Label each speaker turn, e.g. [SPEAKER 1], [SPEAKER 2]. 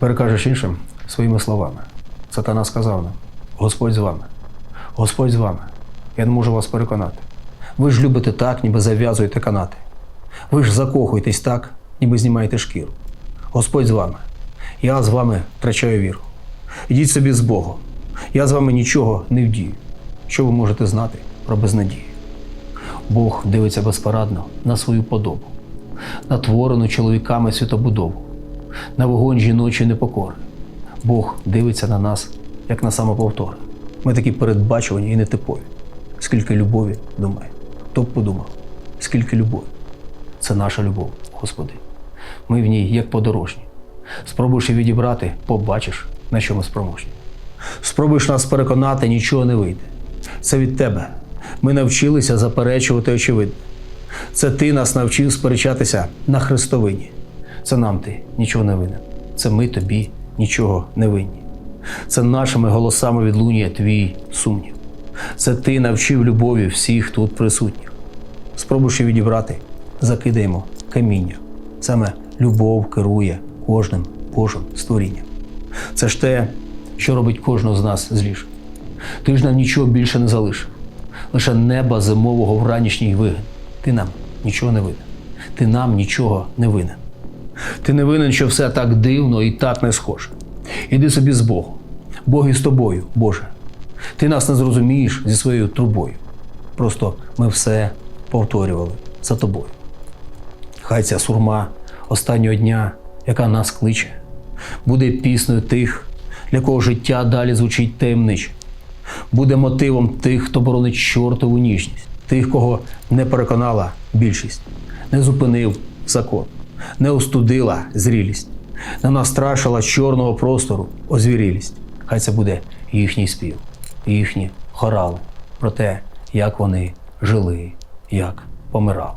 [SPEAKER 1] Перекажеш іншим своїми словами. Сатана сказав нам: Господь з вами, Господь з вами. Я не можу вас переконати. Ви ж любите так, ніби зав'язуєте канати. Ви ж закохуєтесь так, ніби знімаєте шкіру. Господь з вами. Я з вами втрачаю віру. Ідіть собі з Богом. Я з вами нічого не вдію. Що ви можете знати про безнадію? Бог дивиться безпорадно на свою подобу, на творену чоловіками світобудову, на вогонь жіночої непокори. Бог дивиться на нас, як на самоповтори. Ми такі передбачувані і нетипові. Скільки любові думає. Хто б подумав, скільки любові. Це наша любов, Господи. Ми в ній як подорожні. Спробуєш її відібрати, побачиш, на що ми спроможні. Спробуєш нас переконати, нічого не вийде. Це від тебе. Ми навчилися заперечувати очевидне. Це ти нас навчив сперечатися на Христовині. Це нам ти нічого не винен. Це ми тобі нічого не винні. Це нашими голосами відлунює твій сумнів. Це ти навчив любові всіх тут присутніх. Спробуєш відібрати, закидаємо каміння. Саме любов керує кожним Божим створінням. Це ж те, що робить кожного з нас зліше. Ти ж нам нічого більше не залишив. Лише неба зимового в ранішній вигин. Ти нам нічого не винен. Ти нам нічого не винен. Ти не винен, що все так дивно і так не схоже. Іди собі з Богом. Бог із тобою, Боже. Ти нас не зрозумієш зі своєю трубою. Просто ми все повторювали за тобою. Хай ця сурма останнього дня, яка нас кличе, буде піснею тих, для кого життя далі звучить таємниче. Буде мотивом тих, хто боронить чортову ніжність, тих, кого не переконала більшість, не зупинив закон, не остудила зрілість, не настрашила чорного простору озвірілість. Хай це буде їхній спів, їхні хорали про те, як вони жили, як помирали.